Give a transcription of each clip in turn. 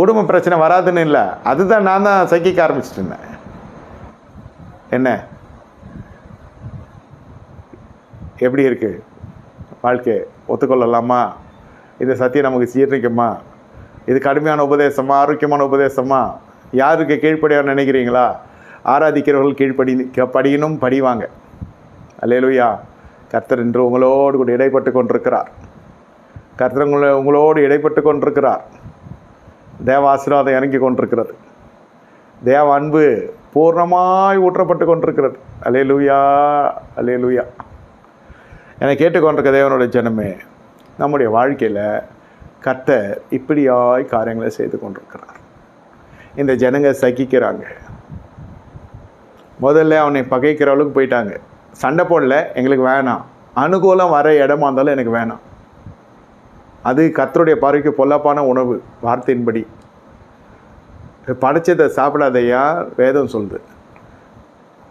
குடும்ப பிரச்சனை வராதுன்னு இல்லை. அதுதான் நான் தான் சகிக்க ஆரம்பிச்சிட்டேன் என்ன? எப்படி இருக்கு? வாழ்க்கை ஒத்துக்கொள்ளலாமா? இந்த சத்தியம் நமக்கு சீர்ணிக்குமா? இது கடுமையான உபதேசமா? ஆரோக்கியமான உபதேசமா? யாருக்கு கீழ்ப்படியாக நினைக்கிறீங்களா? ஆராதிக்கிறவர்கள் கீழ்ப்படி படியினும் படிவாங்க. அல்லேலூயா. கர்த்தர் இன்று உங்களோடு கூட இடைப்பட்டு கொண்டிருக்கிறார். கர்த்தர் உங்களை உங்களோடு இடைப்பட்டு கொண்டிருக்கிறார். தேவ ஆசீர்வாதம் இறங்கி கொண்டிருக்கிறது. தேவ அன்பு பூர்ணமாய் ஊற்றப்பட்டு கொண்டிருக்கிறது. அலே லூயா அலே லூயா என்னை கேட்டுக்கொண்டிருக்க தேவனுடைய ஜனமே நம்முடைய வாழ்க்கையில் கர்த்தர் இப்படியாய் காரியங்களை செய்து கொண்டிருக்கிறார். இந்த ஜனங்க சகிக்கிறாங்க. முதல்ல அவனை பகைக்கிற அளவுக்கு போயிட்டாங்க. சண்டை போடல எங்களுக்கு வேணாம். அனுகூலம் வர இடமா இருந்தாலும் எனக்கு வேணாம். அது கத்தருடைய பார்வைக்கு பொல்லப்பான உணவு வார்த்தையின்படி. படைச்சதை சாப்பிடாதையா? வேதம் சொல்லுது.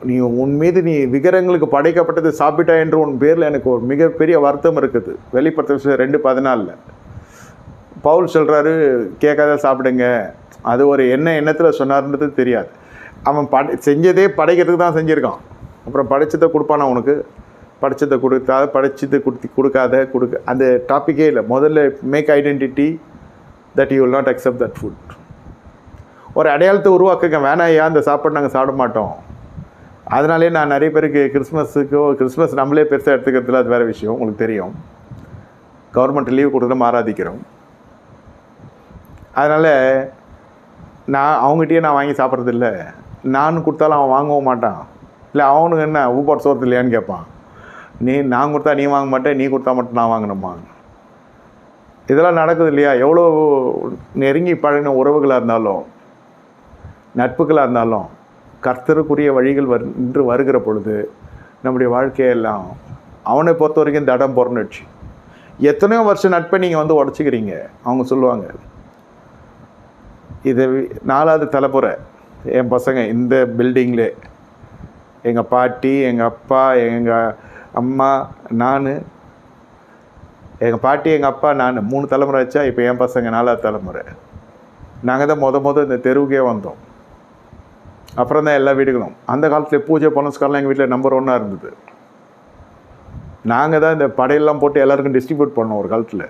நீ உன் மீது நீ விகரங்களுக்கு படைக்கப்பட்டது சாப்பிட்டா என்று உன் பேரில் எனக்கு ஒரு மிகப்பெரிய வருத்தம் இருக்குது. வெளிப்படுத்த ரெண்டு பதினாலில். பவுல் சொல்கிறாரு கேட்காத சாப்பிடுங்க. அது ஒரு என்ன எண்ணத்தில் சொன்னார்ன்றது தெரியாது. அவன் படை செஞ்சதே படைக்கிறதுக்கு தான் செஞ்சுருக்கான். அப்புறம் படைச்சதை கொடுப்பானா உனக்கு? படைச்சதை கொடுக்காத படிச்சதை கொடுத்து கொடுக்காத கொடுக்க அந்த டாப்பிக்கே இல்லை. முதல்ல make identity that you will not accept that food ஒரு அடையாளத்தை உருவாக்குங்க. வேணாயா அந்த சாப்பாடு நாங்கள் சாப்பிட மாட்டோம். அதனாலே நான் நிறைய பேருக்கு கிறிஸ்மஸுக்கோ கிறிஸ்மஸ் நம்மளே பெருசாக எடுத்துக்கிறதுல அது வேறு விஷயம் உங்களுக்கு தெரியும். கவர்மெண்ட் லீவ் கொடுத்து நம்ம ஆராதிக்கிறோம். அதனால் நான் அவங்ககிட்டயே நான் வாங்கி சாப்பிட்றதில்ல நான் கொடுத்தாலும் அவன் வாங்கவும் மாட்டான். இல்லை அவனுக்கு என்ன ஊப்பாடு சோர்த்து இல்லையான்னு கேட்பான். நீ நான் கொடுத்தா நீ வாங்க மாட்டேன் நீ கொடுத்தா மட்டும் நான் வாங்கணுமா? இதெல்லாம் நடக்குது இல்லையா? எவ்வளோ நெருங்கி பழகின உறவுகளாக இருந்தாலும். நட்புகளாக இருந்தாலும் கர்த்தருக்குரிய வழிகள் வரு இன்று வருகிற பொழுது நம்முடைய வாழ்க்கையெல்லாம் அவனை பொறுத்த வரைக்கும் தடம் பொறந்துடுச்சு எத்தனையோ வருஷம் நட்பை நீங்கள் வந்து உடச்சிக்கிறீங்க அவங்க சொல்லுவாங்க. இது நாலாவது தலைமுறை. என் பசங்க இந்த பில்டிங்கில் எங்கள் பாட்டி எங்கள் அப்பா எங்கள் அம்மா நான். எங்கள் பாட்டி எங்கள் அப்பா நான். மூணு தலைமுறை வச்சா இப்போ என் பசங்க நாலாவது தலைமுறை. நாங்கள் தான் மொத மொதல் இந்த தெருவுக்கே வந்தோம். அப்புறம் தான் எல்லா வீடுகளும். அந்த காலத்தில் பூஜை புனஸ்காரம் எங்கள் வீட்டில் நம்பர் ஒன்னாக இருந்தது. நாங்கள் தான் இந்த படையெல்லாம் போட்டு எல்லாருக்கும் டிஸ்ட்ரிபியூட் பண்ணோம் ஒரு காலத்தில்.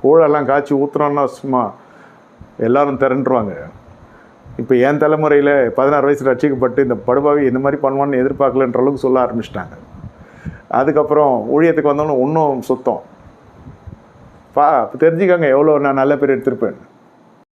கூழெல்லாம் காய்ச்சி ஊற்றுறோன்னா சும்மா எல்லாரும் திரண்டுருவாங்க. இப்போ என் தலைமுறையில் பதினாறு வயசில் ரட்சிக்கப்பட்டு இந்த படுபாவி இந்த மாதிரி பண்ணுவான்னு எதிர்பார்க்கலன்ற அளவுக்கு சொல்ல ஆரம்பிச்சிட்டாங்க. அதுக்கப்புறம் ஊழியத்துக்கு வந்தோன்னே இன்னும் சுத்தம். பா தெரிஞ்சுக்கோங்க எவ்வளோ நான் நல்ல பேர் எடுத்திருப்பேன்